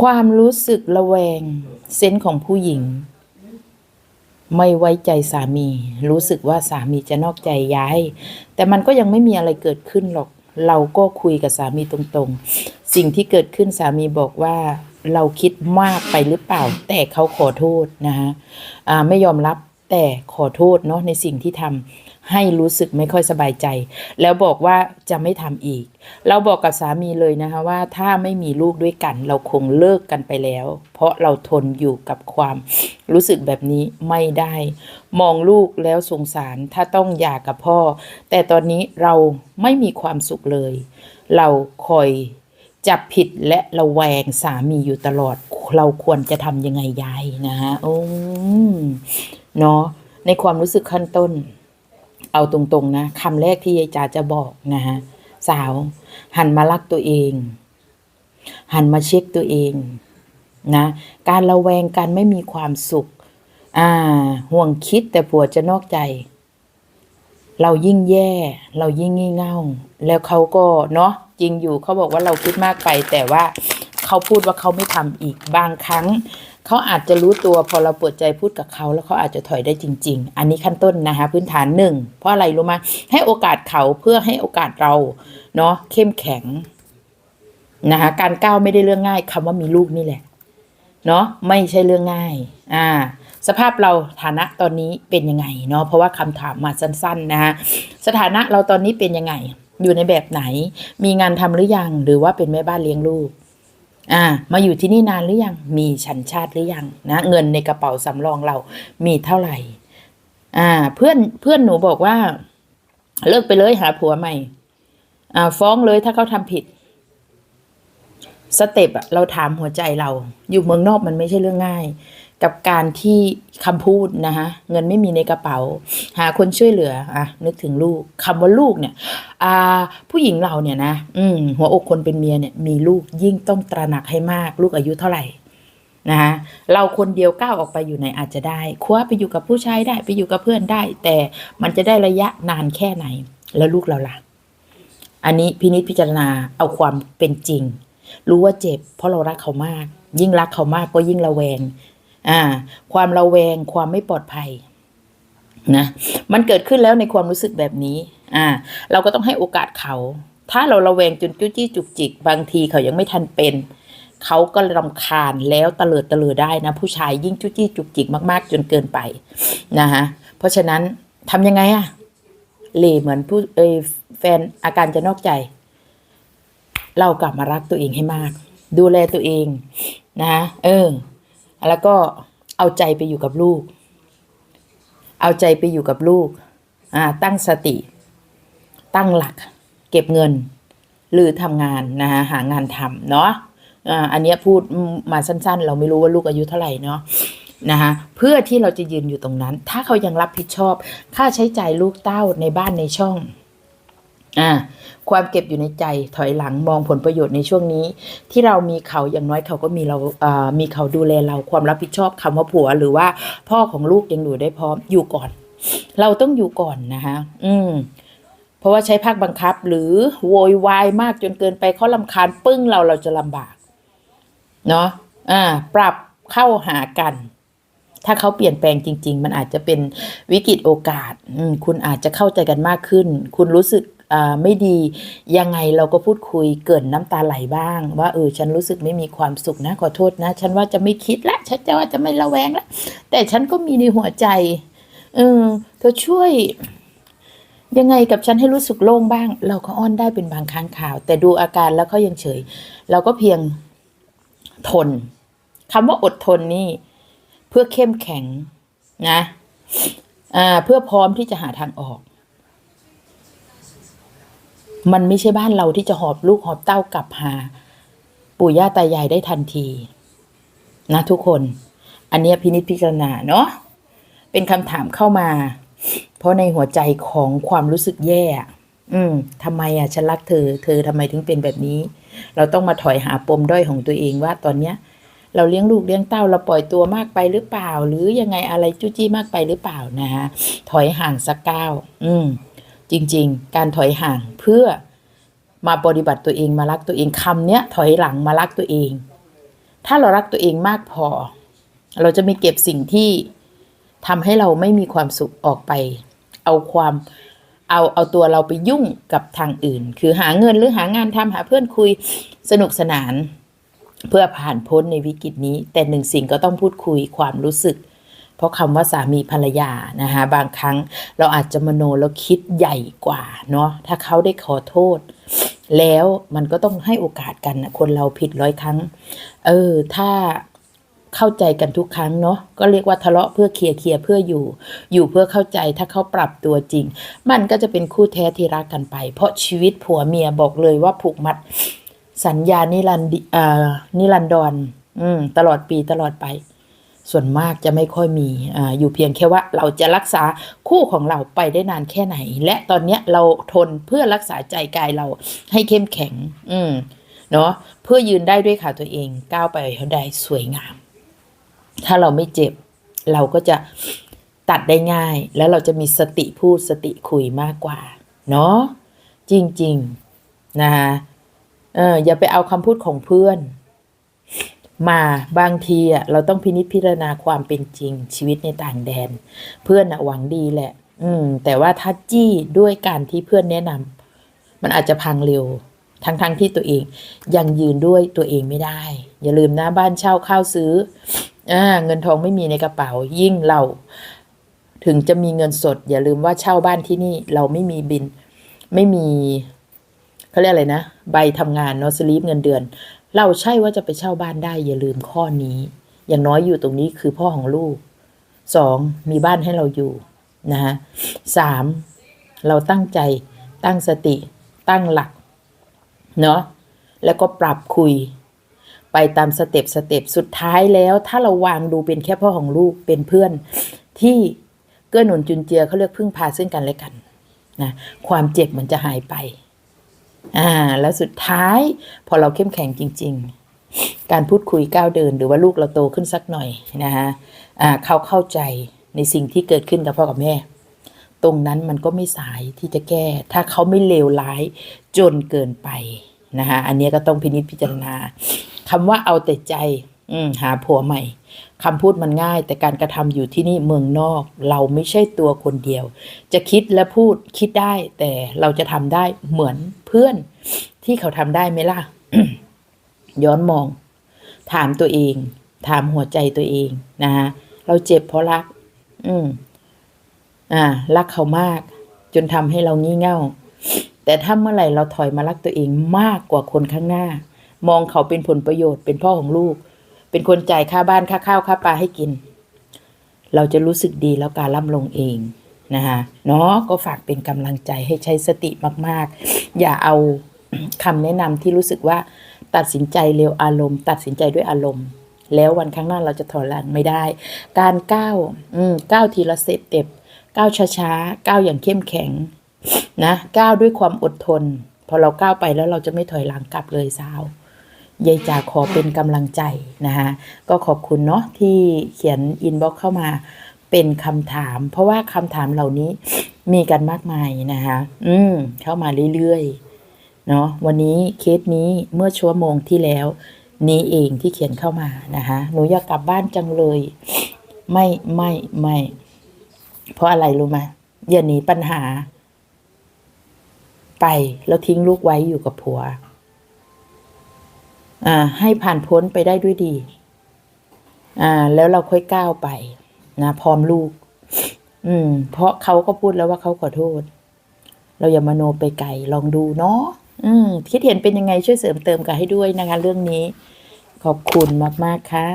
ความรู้สึกระแวง เซนของผู้หญิง ไม่ไว้ใจสามี รู้สึกว่าสามีจะนอกใจย้าย แต่มันก็ยังไม่มีอะไรเกิดขึ้นหรอก เราก็คุยกับสามีตรงๆ สิ่งที่เกิดขึ้นสามีบอกว่าเราคิดมากไปหรือเปล่า แต่เขาขอโทษนะฮะไม่ยอมรับแต่ขอโทษเนาะในสิ่งที่ทำ ให้รู้สึกไม่ค่อยสบายใจ แล้วบอกว่าจะไม่ทำอีก เราบอกกับสามีเลยนะคะว่าถ้าไม่มีลูกด้วยกัน เราคงเลิกกันไปแล้ว เพราะเราทนอยู่กับความรู้สึกแบบนี้ไม่ได้ มองลูกแล้วสงสารถ้าต้องหย่ากับพ่อ แต่ตอนนี้เราไม่มีความสุขเลย เราคอยจับผิดและระแวงสามีอยู่ตลอด เราควรจะทำยังไงยายนะฮะโอ้เนาะในความรู้สึกขั้นต้น เอาตรงๆนะคำแรกที่ยายจ๋าจะบอกนะฮะสาว หันมารักตัวเอง หันมาเช็คตัวเองนะการระแวงการไม่มีความสุข อ่า ห่วงคิดแต่ผัวจะนอกใจ เรายิ่งแย่ เรายิ่งงี่เง่า แล้วเขาก็เนาะจริงอยู่เขาบอกว่าเราคิดมากไป แต่ว่าเขาพูดว่าเขาไม่ทำอีกบางครั้ง เขาอาจจะรู้ตัวพอเราเปิดใจพูดกับเขาแล้วเขาอาจจะถอยได้จริง ๆ อันนี้ขั้นต้นนะคะ พื้นฐานหนึ่งเพราะอะไรรู้ไหมให้โอกาสเขาเพื่อให้โอกาสเราเนาะเข้มแข็งนะคะการก้าวไม่ได้เรื่องง่ายคำว่ามีลูกนี่แหละเนาะไม่ใช่เรื่องง่าย อ่า สภาพเราฐานะตอนนี้เป็นยังไงเนาะเพราะว่าคำถามมาสั้น ๆ นะคะสถานะเราตอนนี้เป็นยังไง อยู่ในแบบไหน มีงานทำหรือยัง หรือว่าเป็นแม่บ้านเลี้ยงลูก อ่ามาอยู่ที่นี่นานหรือยัง มีฉันชาติหรือยังนะ เงินในกระเป๋าสำรองเรามีเท่าไหร่ อ่า เพื่อนเพื่อนหนูบอกว่า เลิกไปเลยหาผัวใหม่ อ่า ฟ้องเลยถ้าเขาทำผิด สเต็ปอะเราถามหัวใจเรา อยู่เมืองนอกมันไม่ใช่เรื่องง่าย กับการที่คำพูดนะคะเงินไม่มีในกระเป๋า หาคนช่วยเหลืออะนึกถึงลูกคำว่าลูกเนี่ยอ่าผู้หญิงเราเนี่ยนะอืมหัวอกคนเป็นเมียเนี่ยมีลูกยิ่งต้องตระหนักให้มาก ลูกอายุเท่าไหร่นะคะเราคนเดียวก้าวออกไปอยู่ไหนอาจจะได้คว้าไปอยู่กับผู้ชายได้ไปอยู่กับเพื่อนได้ แต่มันจะได้ระยะนานแค่ไหน แล้วลูกเราล่ะ อันนี้พินิจพิจารณาเอาความเป็นจริง รู้ว่าเจ็บ เพราะเรารักเขามาก ยิ่งรักเขามากก็ยิ่งระแวง อ่า ความระแวงความไม่ปลอดภัยนะมันเกิดขึ้นแล้วในความรู้สึกแบบนี้ อ่า เราก็ต้องให้โอกาสเขา ถ้าเราระแวงจนจุ้จี้จุกจิก บางทีเขายังไม่ทันเป็น เขาก็รำคาญแล้วตะเลิดตะเลือได้นะ ผู้ชายยิ่งจุ้จี้จุกจิกมากๆ จนเกินไปนะฮะเพราะฉะนั้นทำยังไงอะเลเหมือนผู้เอแฟนอาการจะนอกใจ เรากลับมารักตัวเองให้มาก ดูแลตัวเองนะเออ แล้วก็เอาใจไปอยู่กับลูก เอาใจไปอยู่กับลูกอ่าตั้งสติ ตั้งหลัก เก็บเงิน หรือทำงานนะฮะหางานทำเนาะอ่าอันนี้พูดมาสั้นๆ เราไม่รู้ว่าลูกอายุเท่าไหร่เนาะนะคะเพื่อที่เราจะยืนอยู่ตรงนั้น ถ้าเขายังรับผิดชอบ ค่าใช้จ่ายลูกเต้าในบ้านในช่อง อ่าความเก็บอยู่ในใจถอยหลังมองผลประโยชน์ในช่วงนี้ ที่เรามีเขาอย่างน้อยเขาก็มีเราอ่ามีเขาดูแลเราความรับผิดชอบคำว่าผัว หรือว่าพ่อของลูกยังอยู่ได้พร้อมอยู่ก่อน เราต้องอยู่ก่อนนะคะอืมเพราะว่าใช้ภาคบังคับ หรือโวยวายมากจนเกินไปเขาลำคาญปึ้งเราเราจะลำบากเนาะอ่า ปรับเข้าหากัน ถ้าเขาเปลี่ยนแปลงจริง ๆ มันอาจจะเป็นวิกฤตโอกาส อืมคุณอาจจะเข้าใจกันมากขึ้น คุณรู้สึก ไม่ดี ยังไงเราก็พูดคุยเกินน้ำตาไหลบ้าง ว่าเออฉันรู้สึกไม่มีความสุขนะขอโทษนะ ฉันว่าจะไม่คิดละฉันจะว่าจะไม่ระแวงละแต่ฉันก็มีในหัวใจ เออเธอช่วย ยังไงกับฉันให้รู้สึกโล่งบ้าง เราก็อ้อนได้เป็นบางครั้งข่าว แต่ดูอาการแล้วเขายังเฉย เราก็เพียงทนคำว่าอดทนนี่ เพื่อเข้มแข็งนะอ่าเพื่อพร้อมที่จะหาทางออก มันไม่ใช่บ้านเราที่จะหอบลูกหอบเต้ากลับหา ปู่ย่าตายายได้ทันที นะทุกคน อันนี้พินิจพิจารณาเนาะเป็นคำถามเข้ามา เพราะในหัวใจของความรู้สึกแย่ อืมทำไมอะฉันรักเธอ เธอทำไมถึงเป็นแบบนี้ เราต้องมาถอยหาปมด้อยของตัวเองว่าตอนเนี้ย เราเลี้ยงลูกเลี้ยงเต้าเราปล่อยตัวมากไปหรือเปล่า หรือยังไงอะไรจุจี้มากไปหรือเปล่านะฮะถอยห่างสักก้าวอืม จริงๆ การถอยห่างเพื่อมาปฏิบัติตัวเองมารักตัวเองคำเนี้ยถอยหลังมารักตัวเอง ถ้าเรารักตัวเองมากพอ เราจะไม่เก็บสิ่งที่ทำให้เราไม่มีความสุขออกไป เอาความเอาเอาตัวเราไปยุ่งกับทางอื่น คือหาเงินหรือหางานทำหาเพื่อนคุยสนุกสนาน เพื่อผ่านพ้นในวิกฤตนี้ แต่หนึ่งสิ่งก็ต้องพูดคุยความรู้สึก เพราะคำว่าสามีภรรยานะคะบางครั้งเราอาจจะมโนแล้วคิดใหญ่กว่าเนาะถ้าเขาได้ขอโทษ แล้วมันก็ต้องให้โอกาสกันนะคนเราผิดร้อยครั้ง เออถ้าเข้าใจกันทุกครั้งเนาะก็เรียกว่าทะเลาะเพื่อเคลียร์เคลียร์เพื่ออยู่ อยู่เพื่อเข้าใจถ้าเขาปรับตัวจริง มันก็จะเป็นคู่แท้ที่รักกันไป เพราะชีวิตผัวเมียบอกเลยว่าผูกมัดสัญญานิรันดร์อ่านิรันดรอืมตลอดปีตลอดไป ส่วนมากจะไม่ค่อยมีออยู่เพียงแค่ว่าเราจะรักษาคู่ของเราไปได้นานแค่ไหน และตอนเนี้ยเราทนเพื่อรักษาใจกายเราให้เข้มแข็ง อืมเนาะเพื่อยืนได้ด้วยขาตัวเองก้าวไปให้ได้สวยงาม ถ้าเราไม่เจ็บ เราก็จะตัดได้ง่าย แล้วเราจะมีสติพูดสติคุยมากกว่า เนาะจริงๆ นะคะเอออย่าไปเอาคำพูดของเพื่อน มาบางทีอะเราต้องพินิจพิจารณาความเป็นจริงชีวิตในต่างแดน เพื่อนอะหวังดีแหละ อืม แต่ว่าถ้าจี้ด้วยการที่เพื่อนแนะนำมันอาจจะพังเร็ว ทั้งๆทที่ตัวเอง ยังยืนด้วยตัวเองไม่ได้ อย่าลืมนะบ้านเช่าข้าวซื้ออ่าเงินทองไม่มีในกระเป๋า ยิ่งเรา ถึงจะมีเงินสด อย่าลืมว่าเช่าบ้านที่นี่ เราไม่มีบิน ไม่มี เขาเรียกอะไรนะ ใบทำงานเนาะสลีปเงินเดือน เราใช่ว่าจะไปเช่าบ้านได้อย่าลืมข้อนี้ อย่างน้อยอยู่ตรงนี้คือพ่อของลูกสองมีบ้านให้เราอยู่นะฮะสามเราตั้งใจตั้งสติตั้งหลักเนาะแล้วก็ปรับคุย ไปตามสเต็ปสเต็ปสุดท้ายแล้ว ถ้าเราวางดูเป็นแค่พ่อของลูกเป็นเพื่อนที่เกื้อหนุนจุนเจือเขาเรียกพึ่งพาซึ่งกันและกันนะความเจ็บมันจะหายไป อ่าแล้วสุดท้ายพอเราเข้มแข็งจริง ๆ การพูดคุยก้าวเดิน หรือว่าลูกเราโตขึ้นสักหน่อยนะฮะอ่าเขาเข้าใจในสิ่งที่เกิดขึ้นกับพ่อกับแม่ ตรงนั้นมันก็ไม่สายที่จะแก้ ถ้าเขาไม่เลวร้ายจนเกินไปนะคะอันนี้ก็ต้องพินิจพิจารณาคำว่าเอาแต่ใจ อืมหาผัวใหม่ คำพูดมันง่าย แต่การกระทำอยู่ที่นี่เมืองนอก เราไม่ใช่ตัวคนเดียว จะคิดและพูดคิดได้ แต่เราจะทำได้เหมือนเพื่อน ที่เขาทำได้ไหมล่ะ ย้อนมอง ถามตัวเอง ถามหัวใจตัวเองนะฮะเราเจ็บเพราะรัก อืม อ่า รักเขามาก จนทำให้เรางี่เง่า แต่ถ้าเมื่อไหร่เราถอยมารักตัวเองมากกว่าคนข้างหน้า มองเขาเป็นผลประโยชน์เป็นพ่อของลูก เป็นคนจ่ายค่าบ้านค่าข้าวค่าปลาให้กิน เราจะรู้สึกดีแล้วการล่ำลงเองนะคะเนาะก็ฝากเป็นกำลังใจให้ใช้สติมากๆ อย่าเอาคำแนะนำที่รู้สึกว่าตัดสินใจเร็วอารมณ์ ตัดสินใจด้วยอารมณ์ แล้ววันข้างหน้าเราจะถอยหลังไม่ได้ การก้าวอืมก้าวทีละสเต็ปก้าวช้าๆก้าวอย่างเข้มแข็งนะก้าวด้วยความอดทน พอเราก้าวไปแล้วเราจะไม่ถอยหลังกลับเลยสาว ยายจ๋าขอเป็นกำลังใจนะคะก็ขอบคุณเนาะที่เขียนอินบ็อกเข้ามาเป็นคำถาม เพราะว่าคำถามเหล่านี้มีกันมากมายนะคะอืมเข้ามาเรื่อยๆเนาะวันนี้เคสนี้เมื่อชั่วโมงที่แล้ว นี้เองที่เขียนเข้ามานะคะหนูอยากกลับบ้านจังเลย ไม่ไม่ไม่ เพราะอะไรรู้ไหมอย่าหนีปัญหา ไปแล้วทิ้งลูกไว้อยู่กับผัว ให้ผ่านพ้นไปได้ด้วยดีอ่าแล้วเราค่อยก้าวไป นะ พร้อมลูก อืม เพราะเขาก็พูดแล้วว่าเขาขอโทษ เราอย่ามาโนไปไกลลองดูเนาะอืมคิดเห็นเป็นยังไงช่วยเสริมเติมกันให้ด้วยนะคะ เรื่องนี้ ขอบคุณมาก ๆ ค่ะ